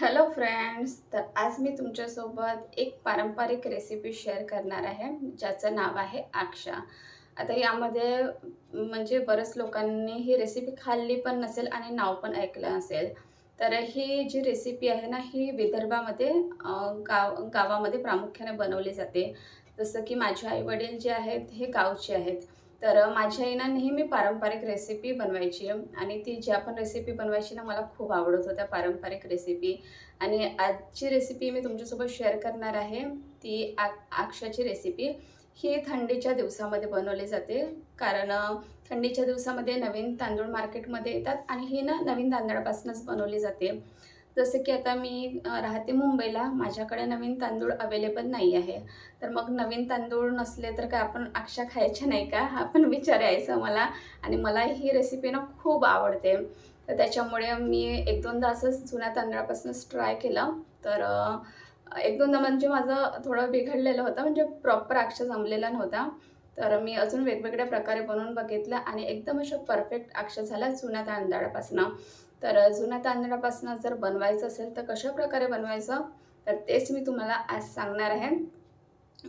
Hello friends तर आज मी तुमच्यासोबत एक पारंपरिक रेसिपी शेअर करणार आहे ज्याचं नाव आहे आक्षा आता यामध्ये म्हणजे बऱ्याच लोकांनी ही रेसिपी खाल्ली पण नसेल आणि नाव पण ऐकलं असेल. तर ही जी रेसिपी आहे ना ही विदर्भामध्ये गाव गावामध्ये प्रामुख्याने बनवली जाते. जसं की माझे आईवडील जे आहेत हे गावचे आहेत. तर माझ्या ना नेहमी पारंपरिक रेसिपी बनवायची. आणि ती ज्या पण रेसिपी बनवायची ना मला खूप आवडत होत्या पारंपरिक रेसिपी आणि आजची रेसिपी मी तुमच्यासोबत शेअर करणार आहे. ती आ आक्षाची रेसिपी ही थंडीच्या दिवसामध्ये बनवली जाते. कारण थंडीच्या दिवसामध्ये नवीन तांदूळ मार्केटमध्ये येतात. आणि ही ना नवीन तांदळापासूनच बनवली जाते. जसं की आता मी राहते मुंबईला. माझ्याकडे नवीन तांदूळ अवेलेबल नाही आहे. तर मग नवीन तांदूळ नसले तर काय आपण अक्षा खायच्या नाही का? हा पण विचार यायचा मला. आणि मला ही रेसिपी ना खूप आवडते. तर त्याच्यामुळे मी एक दोनदा असंच जुन्या तांदळापासूनच ट्राय केलं. तर एक दोनदा म्हणजे माझं थोडं बिघडलेलं होतं. म्हणजे प्रॉपर अक्षा जमलेला नव्हता. तर मी अजून वेगवेगळ्या प्रकारे बनवून बघितलं आणि एकदम असं परफेक्ट अक्षा झाला जुन्या तांदळापासून. तर जुन्या तांदळापासून जर बनवायचं असेल तर कशा प्रकारे बनवायचं? तर तेच मी तुम्हाला आज सांगणार आहे.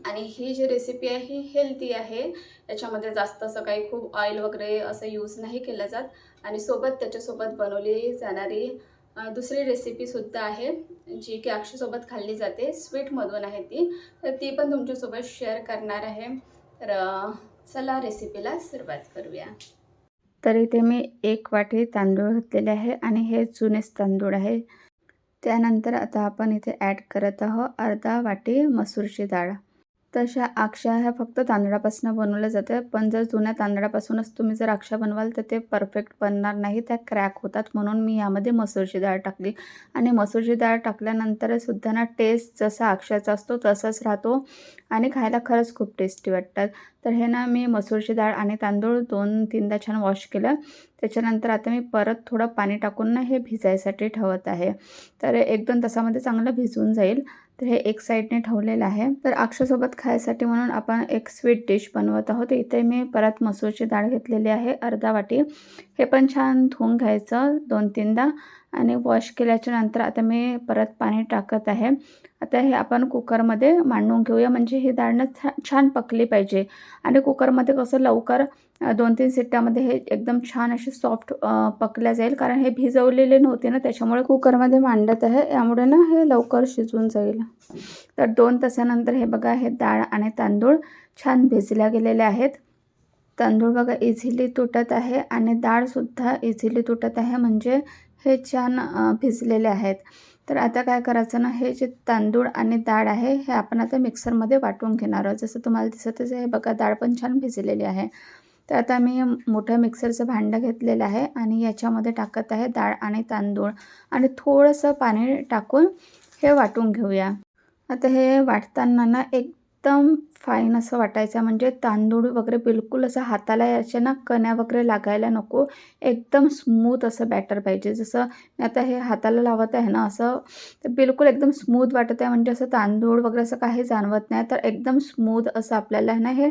आणि ही जी रेसिपी आहे ही हेल्दी आहे. याच्यामध्ये जास्त असं काही खूप ऑइल वगैरे असं यूज नाही केलं जात. आणि सोबत त्याच्यासोबत बनवली जाणारी दुसरी रेसिपीसुद्धा आहे जी की अक्षसोबत खाल्ली जाते. स्वीटमधून आहे ती. तर ती पण तुमच्यासोबत शेअर करणार आहे. तर चला रेसिपीला सुरुवात करूया. तर इथे मी एक वाटी तांदूळ घेतलेले आहे आणि हे जुनेच तांदूळ आहे. त्यानंतर आता आपण इथे ॲड करत आहोत अर्धा वाटी मसूरची डाळ. तशा अक्षा ह्या फक्त तांदळापासून बनवल्या जातात. पण जर जुन्या तांदळापासूनच तुम्ही जर अक्षा बनवाल तर ते परफेक्ट बनणार नाही. त्या क्रॅक होतात म्हणून मी यामध्ये मसूरची डाळ टाकली. आणि मसूरची डाळ टाकल्यानंतर सुद्धा ना टेस्ट जसा अक्षाचा असतो तसाच राहतो. आणि खायला खरंच खूप टेस्टी वाटतात. तर हे ना मी मसूरची डाळ आणि तांदूळ दोन तीनदा छान वॉश केलं. त्याच्यानंतर आता मी परत थोडं पाणी टाकून ना हे भिजायसाठी ठेवत आहे. तर एक दोन तासामध्ये चांगलं भिजून जाईल. तर हे एक साईडने ठेवलेलं आहे. तर अक्षासोबत खायसाठी म्हणून आपण एक स्वीट डिश बनवत आहोत. इथे मी परत मसूरची डाळ घेतलेली आहे अर्धा वाटी. हे पण छान धुवून घ्यायचं दोन तीनदा आणि वॉश केल्याच्यानंतर आता मी परत पाणी टाकत आहे. आता हे आपण कुकरमध्ये मांडून घेऊया. म्हणजे ही डाळ छा छान पकली पाहिजे. आणि कुकरमध्ये कसं लवकर दोन तीन सिट्ट्यामध्ये हे एकदम छान असे सॉफ्ट पकल्या जाईल. कारण हे भिजवलेले नव्हते ना त्याच्यामुळे कुकरमध्ये मांडत आहे. यामुळे ना हे लवकर शिजून जाईल. तर दोन तासानंतर हे बघा हे डाळ आणि तांदूळ छान भिजल्या गेलेले आहेत. तांदूळ बघा इझिली तुटत आहे. आणि डाळसुद्धा इझिली तुटत आहे. म्हणजे हे छान भिजलेले आहेत. तर आता काय करायचं ना हे जे तांदूळ आणि डाळ आहे हे आपण आता मिक्सरमध्ये वाटून घेणार आहोत. जसं तुम्हाला दिसतच आहे बघा डाळ पण छान भिजलेली आहे. तर आता मी मोठं मिक्सरचं भांडं घेतलेलं आहे आणि याच्यामध्ये टाकत आहे डाळ आणि तांदूळ. आणि थोडंसं पाणी टाकून हे वाटून घेऊया. आता हे वाटताना ना एक एकदम फाईन असं वाटायचं. म्हणजे तांदूळ वगैरे बिलकुल असं हाताला याच्या ना कण्या वगैरे लागायला नको. एकदम स्मूथ असं बॅटर पाहिजे. जसं मी आता हे हाताला लावत आहे ना असं तर बिलकुल एकदम स्मूथ वाटत आहे. म्हणजे असं तांदूळ वगैरे असं काही जाणवत नाही. तर एकदम स्मूथ असं आपल्याला ना हे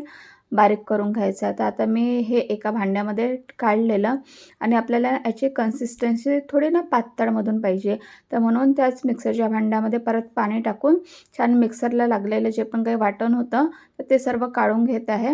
बारीक करून घ्यायचं. आहे तर आता मी हे एका भांड्यामध्ये काढलेलं आणि आपल्याला याची कन्सिस्टन्सी थोडी ना पातळमधून पाहिजे. तर म्हणून त्याच मिक्सरच्या भांड्यामध्ये परत पाणी टाकून छान मिक्सरला लागलेलं जे पण काही वाटण होतं तर ते सर्व काढून घेत आहे.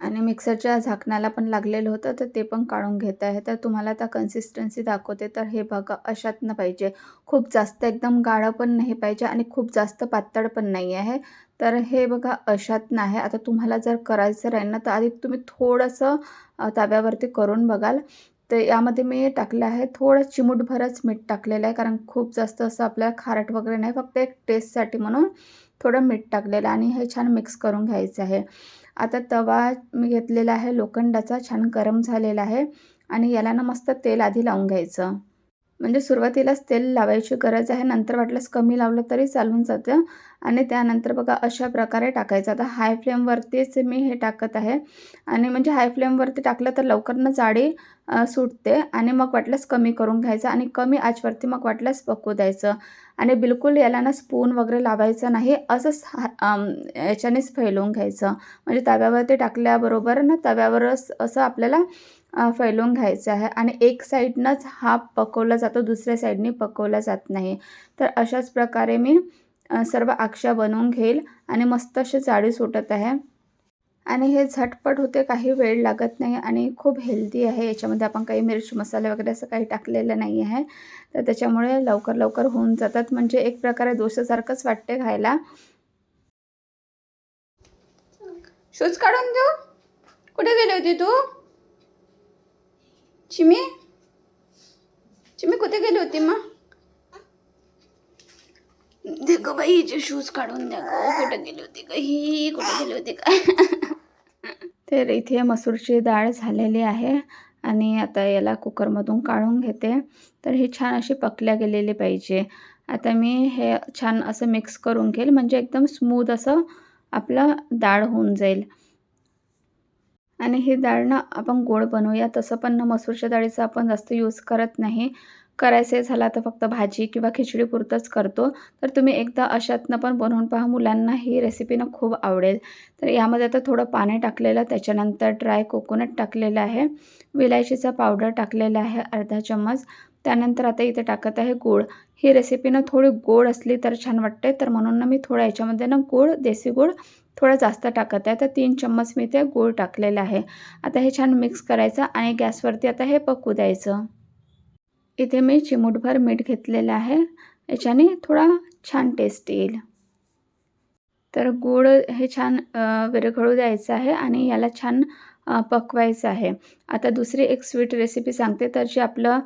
आणि मिक्सरच्या झाकणाला पण लागलेलं होतं तर ते पण काढून घेत आहे. तर तुम्हाला आता कन्सिस्टन्सी दाखवते तर हे बघा अशातनं पाहिजे. खूप जास्त एकदम गाढं पण नाही पाहिजे आणि खूप जास्त पातळ पण नाही आहे. तर हे बघा अशातनं आहे. आता तुम्हाला जर करायचं राहील ना तर आधी तुम्ही थोडंसं ताब्यावरती करून बघाल. तर यामध्ये मी टाकलं आहे थोडं चिमूटभरच मीठ टाकलेलं आहे कारण खूप जास्त असं आपल्याला खारट वगैरे नाही फक्त एक टेस्टसाठी म्हणून. थोडं मीठ टाकलेलं आणि हे छान मिक्स करून घ्यायचं आहे. आता तवा मी घेतलेला आहे लोखंडाचा छान गरम झालेला आहे आणि याला ना मस्त तेल आधी लावून घ्यायचं. म्हणजे सुरुवातीलाच तेल लावायची गरज आहे नंतर वाटल्यास कमी लावलं तरी चालून जातं. आणि त्यानंतर बघा अशा प्रकारे टाकायचं. आता हाय फ्लेमवरतीच मी हे टाकत आहे. आणि म्हणजे हाय फ्लेमवरती टाकलं तर लवकर न जाडी सुटते. आणि मग वाटल्यास कमी करून घ्यायचं आणि कमी आचवरती मग वाटल्यास पकवू द्यायचं. आणि बिलकुल याला ना स्पून वगैरे लावायचं नाही. असंच हा- याच्यानेच फैलवून घ्यायचं. म्हणजे तव्यावरती टाकल्याबरोबर ना तव्यावरच असं आपल्याला फैलवून घ्यायचा आहे आणि एक साईडनंच हा पकवला जातो दुसऱ्या साईडने पकवला जात नाही. तर अशाच प्रकारे मी सर्व आक्षा बनवून घेईल आणि मस्त अशी जाळी सुटत आहे. आणि हे झटपट होते काही वेळ लागत नाही आणि खूप हेल्दी आहे. याच्यामध्ये आपण काही मिरची मसाले वगैरे असं काही टाकलेलं नाही आहे. तर त्याच्यामुळे लवकर लवकर होऊन जातात. म्हणजे एक प्रकारे दोषासारखंच वाटते खायला. शूज काढून देऊ? कुठे गेली होती तू? चिमी? चिमी कुठे गेली होती मग? दे गं बाई हिचे शूज काढून द्या कुठे गेली होती का ही? कुठे गेली होती काय तर इथे मसूरची डाळ झालेली आहे आणि आता याला कुकरमधून काढून घेते. तर ही छान अशी पकल्या गेलेली पाहिजे. आता मी हे छान असं मिक्स करून घेईल. म्हणजे एकदम स्मूथ असं आपलं डाळ होऊन जाईल. आणि ही डाळ ना आपण गोड बनवूया. तसं पण ना मसूरच्या डाळीचा आपण जास्त यूज करत नाही. करायचं झाला तर फक्त भाजी किंवा खिचडी पुरतंच करतो. तर तुम्ही एकदा अशातनं पण बनवून पहा. मुलांना ही रेसिपी ना खूप आवडेल. तर यामध्ये आता थोडं पाणी टाकलेलं त्याच्यानंतर ड्राय कोकोनट टाकलेलं आहे. विलायचीचा पावडर टाकलेला आहे अर्धा चम्मच. त्यानंतर आता इथे टाकत आहे गूळ. ही रेसिपी ना थोडी गोड असली तर छान वाटते. तर म्हणून ना मी थोडं याच्यामध्ये ना गूळ देसी गूळ थोडं जास्त टाकत आहे. तर तीन चम्मच मी ते गूळ टाकलेलं आहे. आता हे छान मिक्स करायचं आणि गॅसवरती आता हे पकू द्यायचं. इथे मी चिमूटभर मीठ घेतलेलं आहे. याच्याने थोडा छान टेस्ट येईल. तर गूळ हे छान विरघळू द्यायचं आहे आणि याला छान पकवायचं आहे. आता दुसरी एक स्वीट रेसिपी सांगते. तर जे आपलं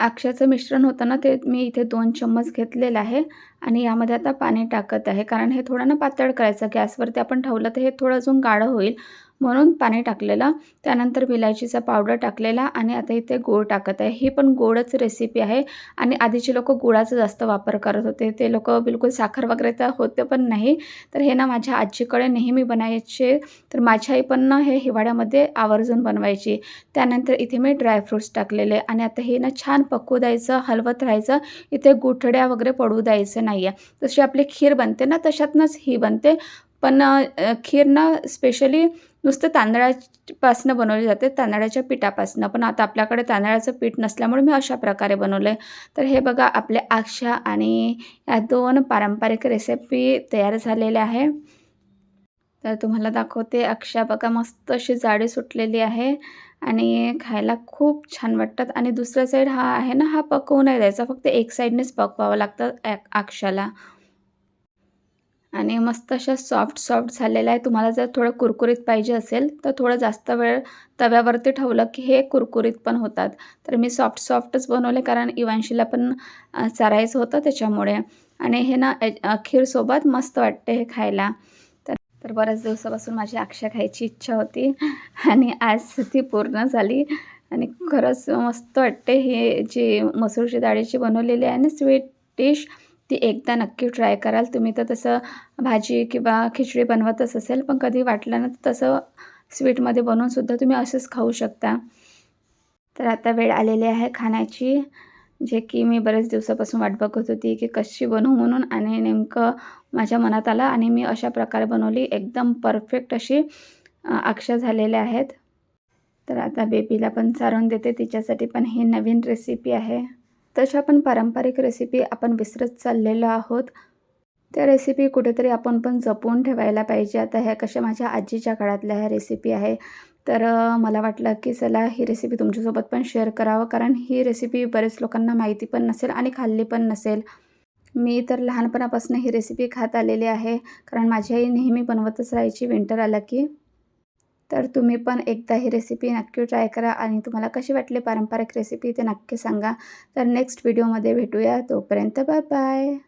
अक्षाचं मिश्रण होतं ना ते मी इथे दोन चम्मच घेतलेलं आहे आणि यामध्ये आता पाणी टाकत आहे. कारण हे थोडं ना पातळ करायचं गॅसवरती आपण ठेवलं तर हे थोडं अजून गाढं होईल. म्हणून पाणी टाकलेलं. त्यानंतर विलायचीचा पावडर टाकलेला आणि आता इथे गोड टाकत आहे. ही पण गोडच रेसिपी आहे आणि आधीचे लोक गुळाचा जास्त वापर करत होते. ते लोक बिलकुल साखर वगैरे तर होते पण नाही. तर हे ना माझ्या आजीकडे नेहमी बनायचे. तर माझी आई पण ना हे हिवाळ्यामध्ये आवर्जून बनवायची. त्यानंतर इथे मी ड्रायफ्रूट्स टाकलेले आणि आता हे ना छान पकवू द्यायचं हलवत राहायचं. इथे गुठड्या वगैरे पडू द्यायचं नाही आहे जशी आपली खीर बनते ना तशातनंच ही बनते. पण खीर ना स्पेशली नुसतं तांदळापासनं बनवली जाते तांदळाच्या पिठापासनं. पण आता आपल्याकडे तांदळाचं पीठ नसल्यामुळे मी अशा प्रकारे बनवलं आहे तर हे बघा आपले आक्षा आणि या दोन पारंपरिक रेसिपी तयार झालेल्या आहे. तर तुम्हाला दाखवते अक्षा बघा मस्त अशी जाडी सुटलेली आहे आणि खायला खूप छान वाटतात. आणि दुसरा साईड हा आहे ना हा पकवू नाही द्यायचा. फक्त एक साईडनेच पकवावं लागतं अक्षाला. आणि मस्त अशा सॉफ्ट सॉफ्ट झालेला आहे. तुम्हाला जर थोडं कुरकुरीत पाहिजे असेल तर थोडं जास्त वेळ तव्यावरती ठेवलं की हे कुरकुरीत पण होतात. तर मी सॉफ्ट सॉफ्टच बनवले कारण इवांशीला पण अ, चारायचं होतं त्याच्यामुळे. आणि हे ना ए- खीरसोबत मस्त वाटते हे खायला. तर तर बऱ्याच दिवसापासून माझी अक्षा खायची इच्छा होती आणि आज ती पूर्ण झाली. आणि खरंच मस्त वाटते. हे जी मसूरची डाळीची बनवलेली आहे ना स्वीट डिश ती एकदा नक्की ट्राय कराल. तुम्ही तर तसं भाजी किंवा खिचडी बनवतच असेल पण कधी वाटलं ना तर तसं स्वीटमध्ये बनवूनसुद्धा तुम्ही असंच खाऊ शकता. तर आता वेळ आलेली आहे खाण्याची. जे की मी बरेच दिवसापासून वाट बघत होती की कशी बनवू म्हणून आणि नेमकं माझ्या मनात आलं आणि मी अशा प्रकारे बनवली. एकदम परफेक्ट अशी अ, अक्षर झालेल्या आहेत. तर आता बेबीला पण सारून देते. तिच्यासाठी पण ही नवीन रेसिपी आहे. तशा पण पारंपरिक रेसिपी आपण विसरत चाललेलो आहोत. त्या रेसिपी कुठेतरी आपण पण जपून ठेवायला पाहिजे. आता ह्या कशा माझ्या आजीच्या काळातल्या ह्या रेसिपी आहे. तर मला वाटलं की चला ही रेसिपी तुमच्यासोबत पण शेअर करावं. कारण ही रेसिपी बरेच लोकांना माहिती पण नसेल आणि खाल्ली पण नसेल. मी तर लहानपणापासून ही रेसिपी खात आलेली आहे. कारण माझी आई नेहमी बनवतच राहायची. विंटर आला की तर तुम्ही पण एकदा ही रेसिपी नक्की ट्राय करा आणि तुम्हाला कशी वाटली पारंपरिक रेसिपी ते नक्की सांगा. तर नेक्स्ट व्हिडिओमध्ये भेटूया. तोपर्यंत बाय बाय